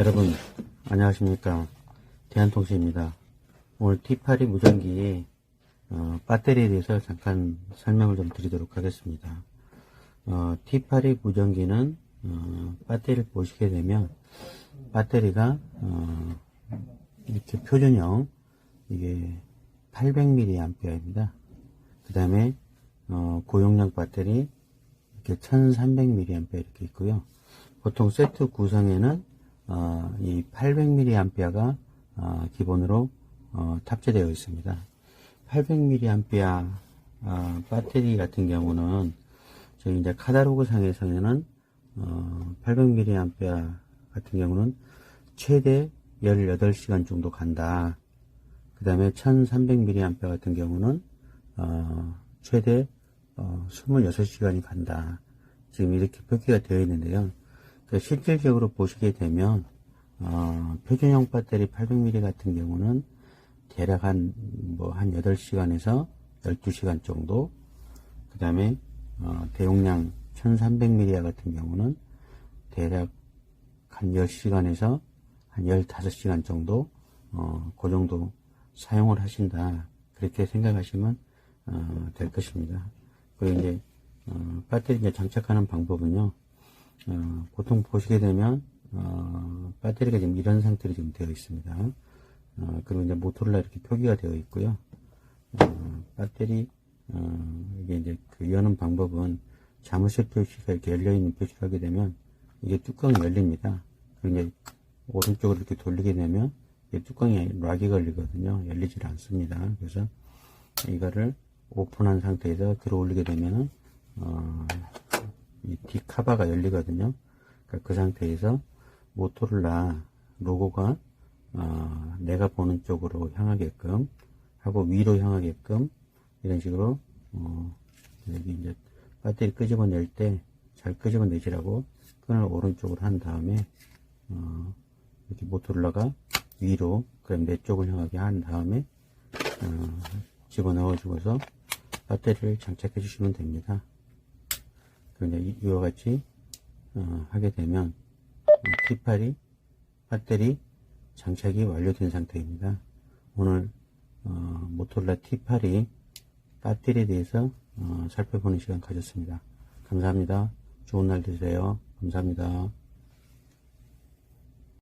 여러분 안녕하십니까. 대한통신입니다. 오늘 T82 무전기의 어, 배터리에 대해서 잠깐 설명을 좀 드리도록 하겠습니다. 어, T82 무전기는 어, 배터리를 보시게 되면 배터리가 어, 이렇게 표준형 이게 800mAh입니다. 그 다음에 어, 고용량 배터리 이렇게 1300mAh 이렇게 있고요. 보통 세트 구성에는 어, 이 800mAh가 어, 기본으로 어, 탑재되어 있습니다. 800mAh 어, 배터리 같은 경우는 저희 이제 카다로그 상에서는 어, 800mAh 같은 경우는 최대 18시간 정도 간다. 그 다음에 1300mAh 같은 경우는 어, 최대 어, 26시간이 간다. 지금 이렇게 표기가 되어 있는데요. 그 실질적으로 보시게 되면 어, 표준형 배터리 800mAh 같은 경우는 대략 한 뭐 한 8시간에서 12시간 정도 그 다음에 어, 대용량 1300mAh 같은 경우는 대략 한 10시간에서 한 15시간 정도 어, 그 정도 사용을 하신다. 그렇게 생각하시면 어, 될 것입니다. 그리고 이제 어, 배터리 장착하는 방법은요 어, 보통 보시게 되면 어, 배터리가 지금 이런 상태로 지금 되어 있습니다. 어, 그리고 이제 모토로라 이렇게 표기가 되어 있고요. 어, 배터리 어, 이게 이제 그 여는 방법은 자물쇠 표시가 이렇게 열려 있는 표시를 하게 되면 이게 뚜껑이 열립니다. 그리고 오른쪽으로 이렇게 돌리게 되면 이 뚜껑에 락이 걸리거든요. 열리질 않습니다. 그래서 이거를 오픈한 상태에서 들어 올리게 되면은 어, 이 뒷카바가 열리거든요. 그러니까 그 상태에서 모토로라 로고가 어, 내가 보는 쪽으로 향하게끔 하고 위로 향하게끔 이런 식으로 어, 여기 이제 배터리 끄집어낼 때 잘 끄집어내시라고 끈을 오른쪽으로 한 다음에 어, 이렇게 모토로라가 위로 그럼 내 쪽을 향하게 한 다음에 어, 집어넣어 주고서 배터리를 장착해 주시면 됩니다. 이와 같이 어, 하게 되면 T8이 배터리 장착이 완료된 상태입니다. 오늘 어, 모토로라 T8이 배터리에 대해서 어, 살펴보는 시간 가졌습니다. 감사합니다. 좋은 날 되세요. 감사합니다.